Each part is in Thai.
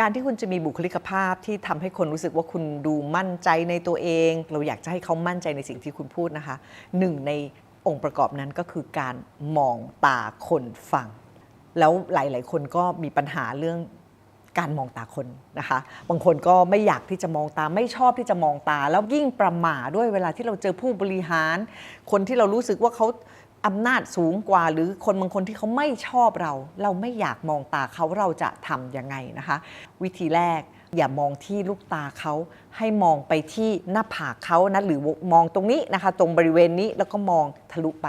การที่คุณจะมีบุคลิกภาพที่ทำให้คนรู้สึกว่าคุณดูมั่นใจในตัวเอง เราอยากจะให้เขามั่นใจในสิ่งที่คุณพูดนะคะหนึ่งในองค์ประกอบนั้นก็คือการมองตาคนฟัง แล้วหลาย ๆ คนก็มีปัญหาเรื่องการมองตาคนนะคะ บางคนก็ไม่อยากที่จะมองตาไม่ชอบที่จะมองตา แล้วยิ่งประหม่าด้วยเวลาที่เราเจอผู้บริหาร คนที่เรารู้สึกว่าเขา อำนาจสูงกว่าหรือคนบางคนที่เขาไม่ชอบเรา เราไม่อยากมองตาเขาเราจะทำยังไงนะคะ วิธีแรกอย่ามองที่ลูกตาเขาให้มองไปที่หน้าผากเขานะหรือมองตรงนี้นะคะ ตรงบริเวณนี้แล้วก็มองทะลุไป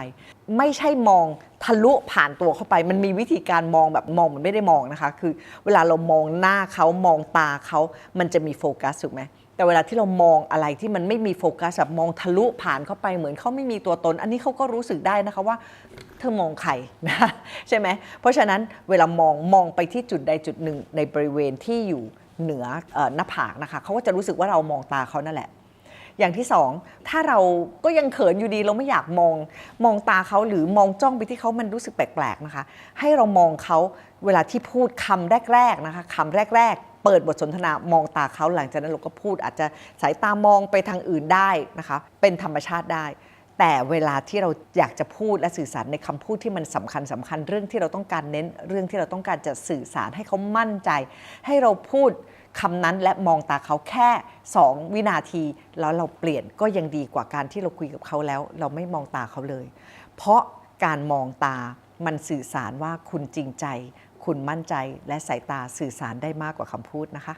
ไม่ใช่มอง ทะลุผ่านตัวเข้าไป มันมีวิธีการมองแบบมองเหมือนไม่ได้มองนะคะ คือเวลาเรามองหน้าเขามองตาเขามันจะมีโฟกัสถูกไหมแต่เวลาที่เรามองอะไรที่มันไม่มีโฟกัสแบบมองทะลุผ่านเข้าไปเหมือนเขาไม่มีตัวตน อันนี้เขาก็รู้สึกได้นะคะว่า เธอมองใครนะใช่ไหมเพราะฉะนั้นเวลามองมองไปที่จุดใดจุดหนึ่งในบริเวณที่อยู่เหนือเออหน้าผากนะคะเขาก็จะรู้สึกว่าเรามองตาเขานั่นแหละ อย่างที่สองถ้าเราก็ยังเขินอยู่ดีเราไม่อยากมองมองตาเขาหรือมองจ้องไปที่เขามันรู้สึกแปลกๆนะคะ ให้เรามองเขาเวลาที่พูดคำแรกๆนะคะคำแรก ๆ เปิดบทสนทนามองตาเขาหลังจากนั้นเราก็พูดอาจจะสายตามองไปทางอื่นได้นะคะ เป็นธรรมชาติได้แต่เวลาที่เราอยากจะพูดและสื่อสารในคำพูดที่มันสำคัญสำคัญเรื่องที่เราต้องการเน้นเรื่องที่เราต้องการจะสื่อสารให้เขามั่นใจ ให้เราพูด คำนั้นและมองตาเขาแค่ 2 วินาที แล้วเราเปลี่ยนก็ยังดีกว่าการที่เราคุยกับเขาแล้ว เราไม่มองตาเขาเลย เพราะการมองตามันสื่อสารว่าคุณจริงใจ คุณมั่นใจและสายตาสื่อสารได้มากกว่าคำพูดนะคะ